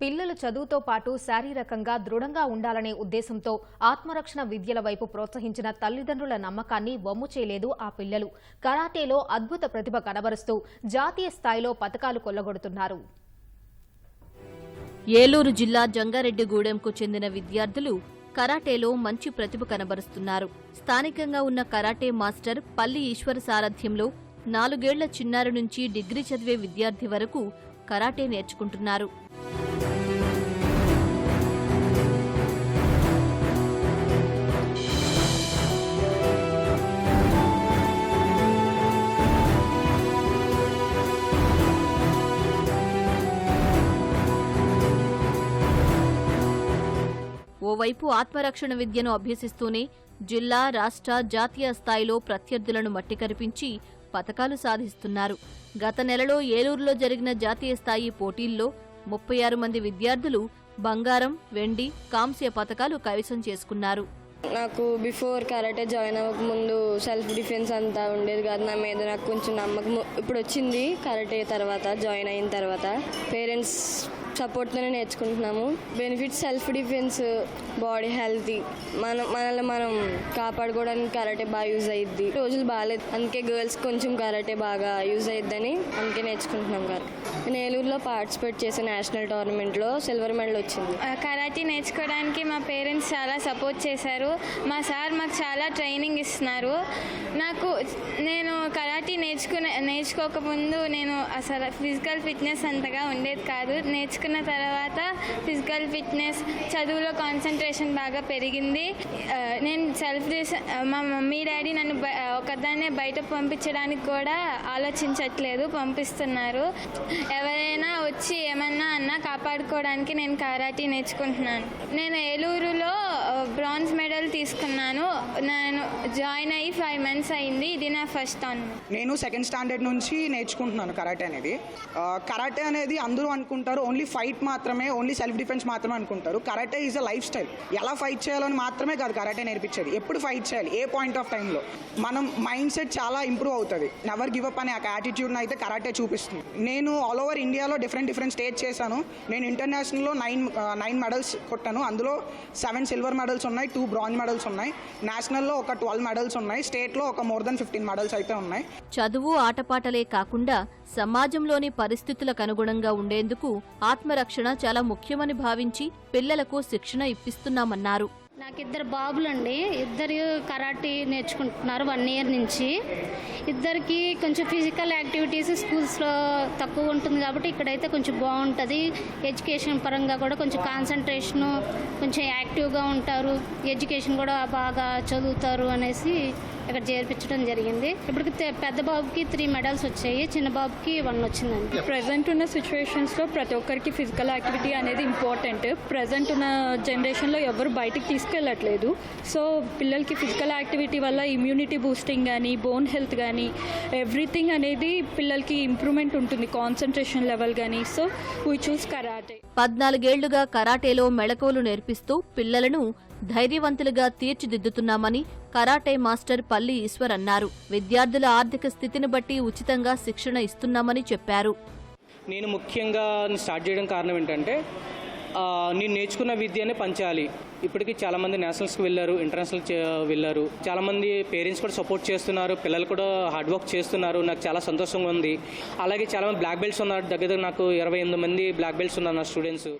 పిల్లలు చదువుతో పాటు శారీరకంగా దృఢంగా ఉండాలనే ఉద్దేశంతో ఆత్మరక్షణ విద్యల వైపు ప్రోత్సహించిన తల్లిదండ్రుల నమ్మకాన్ని వమ్ము చేయలేదు ఆ పిల్లలు. కరాటేలో అద్భుత ప్రతిభ కనబరుస్తూ జాతీయ స్థాయిలో పథకాలు కొల్లగొడుతున్నారు. ఏలూరు జిల్లా జంగారెడ్డిగూడెంకు చెందిన విద్యార్థులు కరాటేలో మంచి ప్రతిభ కనబరుస్తున్నారు. స్థానికంగా ఉన్న కరాటే మాస్టర్ పల్లి ఈశ్వర సారథ్యంలో నాలుగేళ్ళ చిన్నారి నుంచి డిగ్రీ చదివే విద్యార్థి వరకు కరాటే నేర్చుకుంటున్నారు. ఓవైపు ఆత్మరక్షణ విద్యను అభ్యసిస్తూనే జిల్లా రాష్ట్ర జాతీయ స్థాయిలో ప్రత్యర్థులను మట్టి కరిపించి సాధిస్తున్నారు. గత నెలలో ఏలూరులో జరిగిన జాతీయ స్థాయి పోటీల్లో ముప్పై ఆరు మంది విద్యార్థులు బంగారం వెండి కాంస్య పథకాలు కైవసం చేసుకున్నారు. నాకు బిఫోర్ కరాటే జాయిన్ అవ్వక ముందు సెల్ఫ్ డిఫెన్స్ అంతా ఉండేది కాదు. నా మీద నాకు కొంచెం నమ్మకం ఇప్పుడు వచ్చింది కరాటే తర్వాత జాయిన్ అయిన తర్వాత. పేరెంట్స్ సపోర్ట్తోనే నేర్చుకుంటున్నాము. Benefits self defence body healthy మనం మనల్ని మనం కాపాడుకోవడానికి కరాటే బాగా యూజ్ అయ్యిద్ది రోజులు బాగాలేదు. అందుకే గర్ల్స్ కొంచెం కరాటే బాగా యూజ్ అయ్యిద్దని అందుకే నేర్చుకుంటున్నాం కదా నేలూరులో పార్టిసిపేట్ చేసే నేషనల్ టోర్నమెంట్లో సిల్వర్ మెడల్ వచ్చింది. ఆ, కరాటీ నేర్చుకోవడానికి మా పేరెంట్స్ చాలా సపోర్ట్ చేశారు. మా సార్ మాకు చాలా ట్రైనింగ్ ఇస్తున్నారు. నాకు నేను కరా కాబట్టి నేర్చుకునే నేర్చుకోకముందు నేను అసలు ఫిజికల్ ఫిట్నెస్ అంతగా ఉండేది కాదు. నేర్చుకున్న తర్వాత ఫిజికల్ ఫిట్నెస్ చదువులో కాన్సన్ట్రేషన్ బాగా పెరిగింది. నేను సెల్ఫ్ మా మమ్మీ డాడీ నన్ను బ- ఒకదాన్నే బయట పంపించడానికి కూడా ఆలోచించట్లేదు పంపిస్తున్నారు. ఎవరైనా వచ్చి ఏమన్నా అన్నా కాపాడుకోవడానికి నేను కరాటీ నేర్చుకుంటున్నాను. నేను ఏలూరులో బ్రాంజ్ మెడల్ తీసుకున్నాను. నేను జాయిన్ అయ్యి ఫైవ్ మంత్స్ అయింది. ఇది నా ఫస్ట్ టౌన్ నేను సెకండ్ స్టాండర్డ్ నుంచి నేర్చుకుంటున్నాను కరాటే అనేది. కరాటే అనేది అందరూ అనుకుంటారు ఓన్లీ ఫైట్ మాత్రమే ఓన్లీ సెల్ఫ్ డిఫెన్స్ మాత్రమే అనుకుంటారు. Karate is a life style ఎలా ఫైట్ చేయాలని మాత్రమే కాదు కరాటే నేర్పించేది. ఎప్పుడు ఫైట్ చేయాలి? ఏ పాయింట్ ఆఫ్ టైంలో మనం మైండ్ సెట్ చాలా ఇంప్రూవ్ అవుతుంది. నెవర్ గివ్ అప్ అనే ఆ యాటిట్యూడ్ని అయితే కరాటే చూపిస్తుంది. నేను ఆల్ ఓవర్ ఇండియాలో డిఫరెంట్ డిఫరెంట్ స్టేట్ చేశాను. నేను ఇంటర్నేషనల్లో నైన్ నైన్ మెడల్స్ కొట్టాను. అందులో సెవెన్ సిల్వర్ మెడల్స్ ఉన్నాయి టూ బ్రాంజ్ మెడల్స్ ఉన్నాయి. నేషనల్లో ఒక ట్వెల్వ్ మెడల్స్ ఉన్నాయి. స్టేట్లో ఒక మోర్ దెన్ ఫిఫ్టీన్ మెడల్స్ అయితే ఉన్నాయి. చదువు ఆటపాటలే కాకుండా సమాజంలోని పరిస్థితులకు అనుగుణంగా ఉండేందుకు ఆత్మరక్షణ చాలా ముఖ్యమని భావించి పిల్లలకు శిక్షణ ఇప్పిస్తున్నామన్నారు. నాకు ఇద్దరు బాబులండి. ఇద్దరు కరాటీ నేర్చుకుంటున్నారు వన్ ఇయర్ నుంచి. ఇద్దరికి కొంచెం ఫిజికల్ యాక్టివిటీస్ స్కూల్స్లో తక్కువ ఉంటుంది కాబట్టి ఇక్కడైతే కొంచెం బాగుంటుంది. ఎడ్యుకేషన్ పరంగా కూడా కొంచెం కాన్సన్ట్రేషను కొంచెం యాక్టివ్గా ఉంటారు. ఎడ్యుకేషన్ కూడా బాగా చదువుతారు అనేసి ఇక్కడ చేర్పించడం జరిగింది. ఇప్పటికి తె- పెద్ద బాబుకి త్రీ మెడల్స్ వచ్చాయి. చిన్న బాబుకి వన్ వచ్చిందండి. ప్రజెంట్ ఉన్న సిచ్యువేషన్స్లో ప్రతి ఒక్కరికి ఫిజికల్ యాక్టివిటీ అనేది ఇంపార్టెంట్ ప్రజెంట్ ఉన్న జనరేషన్లో ఎవరు బయటికి తీసుకెళ్ళట్లేదు. సో పిల్లలకి ఫిజికల్ యాక్టివిటీ వల్ల ఇమ్యూనిటీ బూస్టింగ్ కానీ బోన్ హెల్త్ కానీ ఎవ్రీథింగ్ అనేది పిల్లలకి ఇంప్రూవ్మెంట్ ఉంటుంది. కాన్సన్ట్రేషన్ లెవెల్ కానీ సో వీ చూస్ కరాటే పద్నాలుగేళ్ళుగా కరాటేలో మెళకువలు నేర్పిస్తూ పిల్లలను ధైర్యవంతులుగా తీర్చిదిద్దుతున్నామని కరాటే మాస్టర్ పల్లి ఈశ్వర్ అన్నారు. విద్యార్థుల ఆర్థిక స్థితిని బట్టి ఉచితంగా శిక్షణ ఇస్తున్నామని చెప్పారు. నేను ముఖ్యంగా స్టార్ట్ చేయడం కారణం ఏంటంటే నేను నేర్చుకున్న విద్యనే పంచాలి. ఇప్పటికీ చాలామంది నేషనల్స్కి వెళ్ళారు ఇంటర్నేషనల్ వెళ్ళారు. చాలామంది పేరెంట్స్ కూడా సపోర్ట్ చేస్తున్నారు పిల్లలు కూడా హార్డ్ వర్క్ చేస్తున్నారు నాకు చాలా సంతోషంగా ఉంది. అలాగే చాలామంది బ్లాక్ బెల్ట్స్ ఉన్నారు దగ్గర దగ్గర నాకు ఇరవై ఎనిమిది మంది బ్లాక్ బెల్ట్స్ ఉన్నారు నా స్టూడెంట్స్.